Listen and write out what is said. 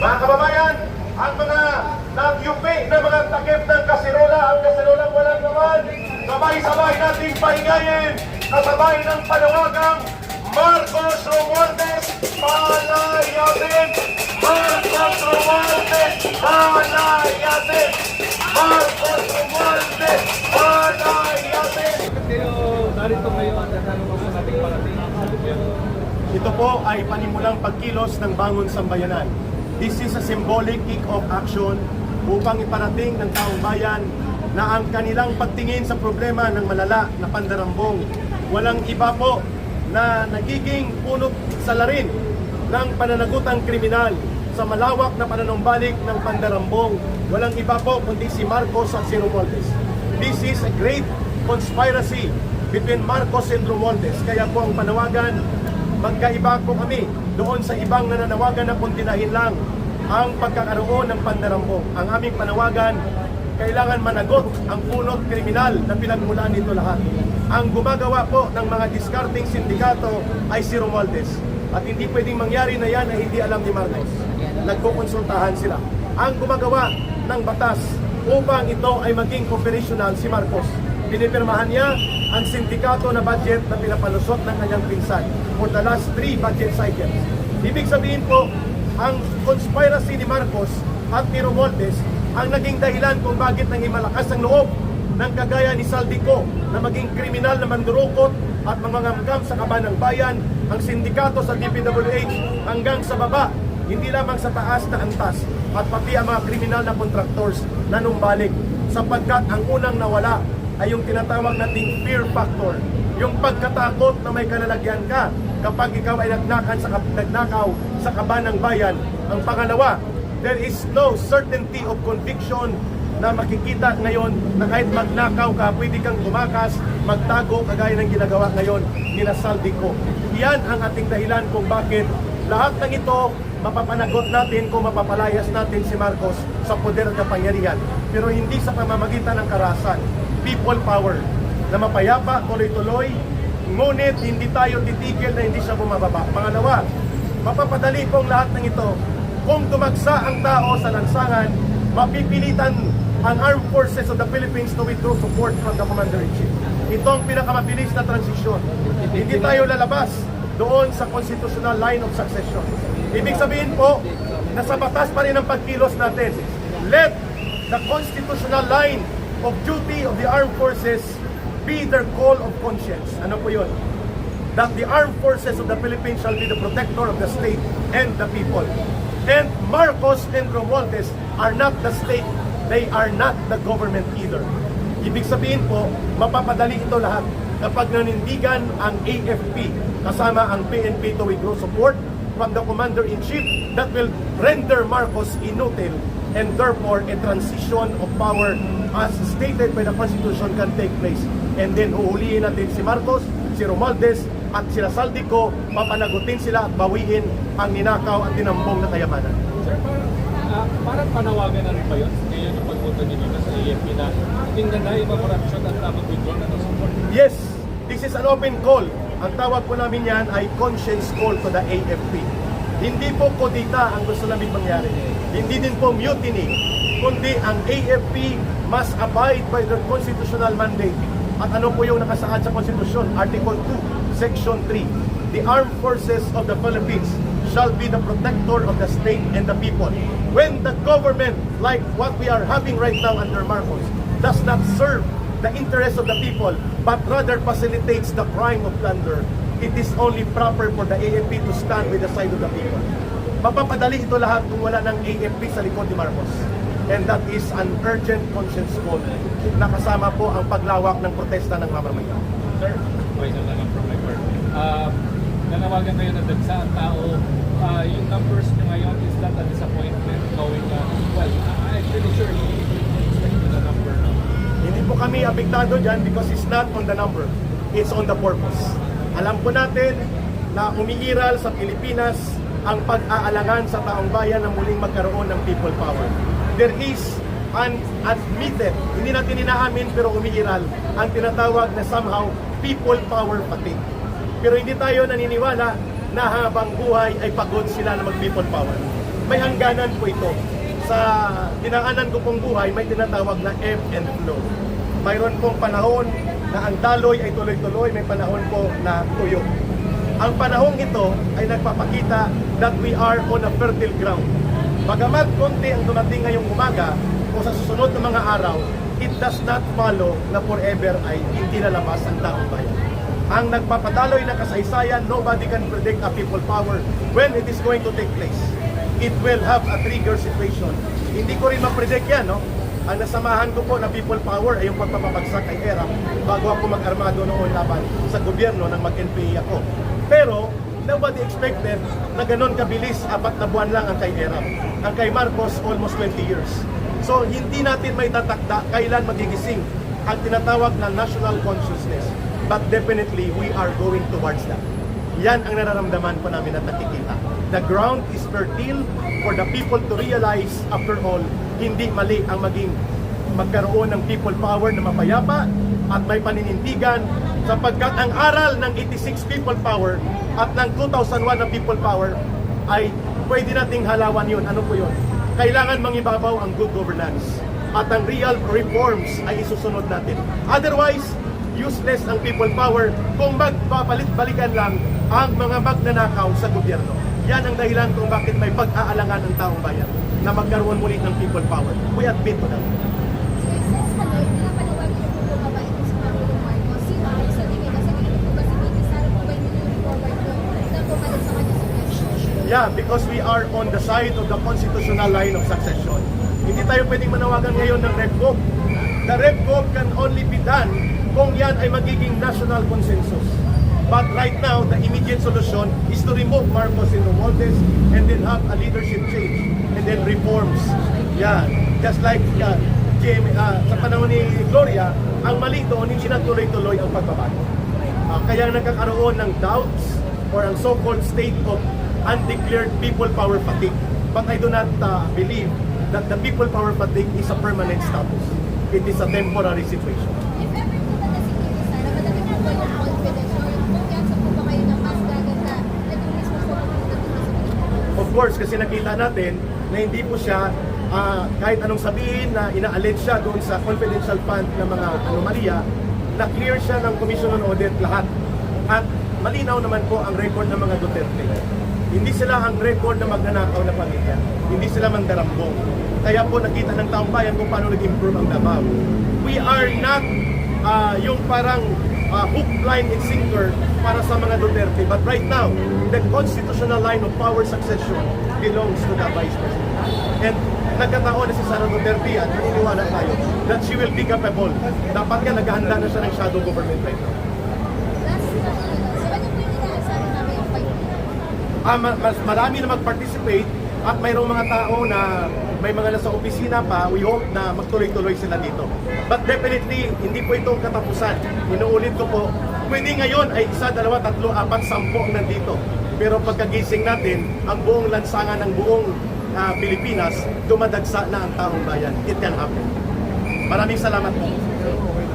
Mga kababayan, ang mga nagyupi na mga takip ng kasirola, ang kasirolang walang naman, sabay-sabay nating pahingayin, kasabay ng panawagang Marcos Romualdez, palayasin! Marcos Romualdez, palayasin! Marcos Romualdez, palayasin! Kayo narito ngayon at ano mo sa ating parating? Ito po ay panimulang pagkilos ng Bangon Sambayanan. This is a symbolic kick-off action upang iparating ng taong bayan na ang kanilang pagtingin sa problema ng malala na pandarambong walang iba po na nagiging punot salarin ng pananagutang kriminal sa malawak na pananumbalik ng pandarambong. Walang iba po kundi si Marcos at si Romualdez. This is a great conspiracy between Marcos and Romualdez. Kaya po ang panawagan, magkaiba po kami doon sa ibang nananawagan na kuntinahin lang ang pagkakaroon ng pandarambong. Ang aming panawagan, kailangan managot ang punot kriminal na pinagmulan nito lahat. Ang gumagawa po ng mga discarding sindikato ay si Romualdez. At hindi pwedeng mangyari na yan na hindi alam ni Marcos. Nagkukonsultahan sila. Ang gumagawa ng batas upang ito ay maging operational si Marcos. Pinipirmahan niya ang sindikato na budget na pinapalusot ng kanyang pinsan for the last three budget cycles. Ibig sabihin po, ang conspiracy ni Marcos at ni Romualdez ang naging dahilan kung bakit naging malakas ang loob ng kagaya ni Saldico na maging kriminal na mandurukot at mangangamgam sa kaban ng bayan ang sindikato sa DPWH hanggang sa baba, hindi lamang sa taas na antas at pati ang mga kriminal na contractors na numbalik sapagkat ang unang nawala ay yung tinatawag nating fear factor. Yung pagkatakot na may kalalagyan ka kapag ikaw ay nagnakan sa, nagnakaw sa kaban ng bayan. Ang pangalawa, there is no certainty of conviction na makikita ngayon na kahit magnakaw ka, pwede kang tumakas, magtago, kagaya ng ginagawa ngayon ni Nasaldi ko. Yan ang ating dahilan kung bakit lahat ng ito mapapanagot natin kung mapapalayas natin si Marcos sa poder at kapangyarihan. Pero hindi sa pamamagitan ng karasan. People power na mapayapa, tuloy-tuloy, ngunit hindi tayo titigil na hindi siya bumababa. Pangalawa, mapapadali po ang lahat ng ito. Kung dumagsa ang tao sa lansangan, mapipilitan ang Armed Forces of the Philippines to withdraw support from the Commander-in-Chief. Ito ang pinakamabilis na transisyon. Hindi tayo lalabas doon sa constitutional line of succession. Ibig sabihin po, nasa batas pa rin ang pagkilos natin. Let the constitutional line of duty of the armed forces be their call of conscience. Ano po yun? That the armed forces of the Philippines shall be the protector of the state and the people. And Marcos and Romualdez are not the state. They are not the government either. Ibig sabihin po, mapapadali ito lahat kapag nanindigan ang AFP kasama ang PNP to withdraw support from the Commander-in-Chief that will render Marcos inutile and therefore a transition of power as stated by the Constitution can take place. And then huhulihin natin si Marcos, si Romualdez at sila Saldico, papanagutin sila at bawiin ang ninakaw at tinambong na kayamanan. Sir, parang, ah, parang panawagan na rin ba yun? Ngayon yung pagpunta ninyo na sa AFP na tingnan na yung corruption at uh, mag-withdraw na ng support. Yes, this is an open call. Ang tawag po namin yan ay conscience call to the AFP. Hindi po kodita ang gusto namin mangyari. Hindi din po mutiny, kundi ang AFP must abide by their constitutional mandate. At ano po yung nakasaad sa Konstitusyon? Article 2, Section 3. The armed forces of the Philippines shall be the protector of the state and the people. When the government, like what we are having right now under Marcos, does not serve the interest of the people, but rather facilitates the crime of plunder, it is only proper for the AFP to stand with the side of the people. Mapapadali ito lahat kung wala ng AFP sa likod ni Marcos. And that is an urgent conscience call na kasama po ang paglawak ng protesta ng mamamayan. Sir, okay na lang from my part. Um, nanawagan kayo na dagsa ang tao. Ah, yung numbers nyo ngayon is that a disappointment knowing na, well, I'm actually sure you expect the number no? Hindi po kami apektado dyan because it's not on the number. It's on the purpose. Alam po natin na umiiral sa Pilipinas ang pag-aalangan sa taong bayan na muling magkaroon ng people power. There is an admitted, hindi natin inaamin pero umiiral, ang tinatawag na somehow people power fatigue. Pero hindi tayo naniniwala na habang buhay ay pagod sila na mag-people power. may hangganan po ito. Sa dinaanan ko pong buhay, may tinatawag na ebb and flow. Mayroon pong panahon na ang daloy ay tuloy-tuloy, may panahon po na tuyo. Ang panahong ito ay nagpapakita that we are on a fertile ground. Bagamat konti ang dumating ngayong umaga o sa susunod na mga araw, it does not follow na forever ay hindi lalabas ang taong bayan. Ang nagpapadaloy ng kasaysayan, nobody can predict a people power when it is going to take place. It will have a trigger situation. Hindi ko rin ma-predict yan, no? Ang nasamahan ko po na people power ay yung pagpapabagsak kay ERA bago ako mag-armado noon laban sa gobyerno nang mag-NPA ako. Pero, nobody expected na ganon kabilis, apat na buwan lang ang kay ERA. Ang kay Marcos, almost 20 years. So, hindi natin may tatakda kailan magigising ang tinatawag na national consciousness. But definitely, we are going towards that. Yan ang nararamdaman po namin at nakikita. The ground is fertile for the people to realize, after all, hindi mali ang maging magkaroon ng people power na mapayapa at may paninindigan sapagkat ang aral ng 86 people power at ng 2001 na people power ay pwede nating halawan yun. Ano po yun? Kailangan mangibabaw ang good governance at ang real reforms ay isusunod natin. Otherwise, useless ang people power kung magpapalit-balikan lang ang mga magnanakaw sa gobyerno. Yan ang dahilan kung bakit may pag-aalangan ang taong bayan na magkaroon muli ng people power. We admit to that. Yeah, because we are on the side of the constitutional line of succession. Hindi tayo pwedeng manawagan ngayon ng Red Book. The Red Book can only be done kung yan ay magiging national consensus. But right now, the immediate solution is to remove Marcos and Romualdez and then have a leadership change and then reforms. Yeah, just like uh, Jamie, uh, sa panahon ni Gloria, ang mali doon, hindi na tuloy-tuloy ang pagbabago. Ah, kaya nagkakaroon ng doubts or ang so-called state of undeclared people power fatigue. But I do not uh, believe that the people power fatigue is a permanent status. It is a temporary situation. If ever po ba na si Vicky Sara, madami na po yung confidence or kung yan sa po ba kayo na mas gaganda na ito mismo po ang pagdating sa Pilipinas? Of course, kasi nakita natin na hindi po siya ah, kahit anong sabihin na ina-allege siya doon sa confidential fund ng mga anomalya, na clear siya ng Commission on Audit lahat. At malinaw naman po ang record ng mga Duterte. Hindi sila ang record na magnanakaw na pamilya. Hindi sila mandarambong. Kaya po nakita ng taong bayan kung paano nag-improve ang Davao. We are not ah, yung parang ah, hook, line, and sinker para sa mga Duterte. But right now, the constitutional line of power succession belongs to the Vice President. And nagkataon na si Sara Duterte at naniniwala tayo that she will be capable. Dapat nga naghahanda na siya ng shadow government right now. Ah, ma- mas marami na mag-participate at mayroong mga tao na may mga nasa opisina pa, we hope na magtuloy-tuloy sila dito. But definitely, hindi po itong katapusan. Inuulit ko po, pwede ngayon ay isa, dalawa, tatlo, apat, sampo nandito. Pero pagkagising natin, ang buong lansangan ng buong ah, Pilipinas, dumadagsa na ang taong bayan. It can happen. Maraming salamat po.